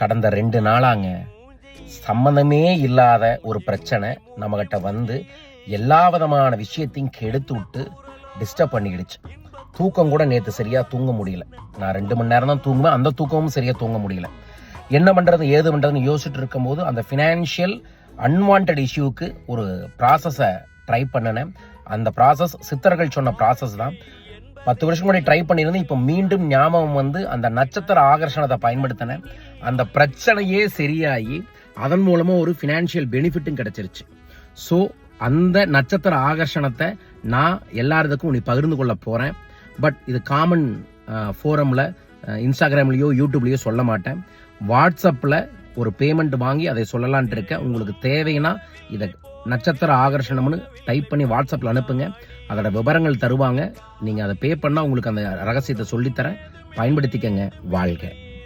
கடந்த ரெண்டு நாளாங்க. சம்மந்தமே இல்லாத ஒரு பிரச்சனை நம்மகிட்ட வந்து எல்லா விதமான விஷயத்தையும் கெடுத்து விட்டு டிஸ்டர்ப் பண்ணிக்கிடுச்சு. தூக்கம் கூட நேற்று சரியாக தூங்க முடியல. நான் ரெண்டு மணி நேரம் தான் தூங்குவேன். அந்த தூக்கமும் சரியாக தூங்க முடியல. என்ன பண்ணுறது ஏது பண்ணுறதுன்னு யோசிச்சுட்டு இருக்கும்போது அந்த ஃபினான்ஷியல் அன்வான்ட் இஷ்யூவுக்கு ஒரு ப்ராசஸை ட்ரை பண்ணினேன். அந்த ப்ராசஸ் சித்தர்கள் சொன்ன ப்ராசஸ் தான். பத்து வருஷம் முன்னாடி ட்ரை பண்ணியிருந்தேன். இப்போ மீண்டும் ஞாபகம் வந்து அந்த நட்சத்திர ஆகர்ஷணத்தை பயன்படுத்தினேன். அந்த பிரச்சனையே சரியாகி அதன் மூலமாக ஒரு ஃபினான்ஷியல் பெனிஃபிட்டும் கிடைச்சிருச்சு. ஸோ அந்த நட்சத்திர ஆகர்ஷணத்தை நான் எல்லாருக்கும் உன்னை பகிர்ந்து கொள்ள போகிறேன் பட் இது காமன் ஃபோரமில் இன்ஸ்டாகிராம்லேயோ யூடியூப்லேயோ சொல்ல மாட்டேன். வாட்ஸ்அப்பில் ஒரு பேமெண்ட் வாங்கி அதை சொல்லலான்ட்டு இருக்கேன். உங்களுக்கு தேவைன்னா இதை நட்சத்திர ஆகர்ஷணம்னு டைப் பண்ணி வாட்ஸ்அப்பில் அனுப்புங்க. அதோட விவரங்கள் தருவாங்க. நீங்கள் அதை பே பண்ணால் உங்களுக்கு அந்த ரகசியத்தை சொல்லித்தரேன். பயன்படுத்திக்கங்க. வாழ்க.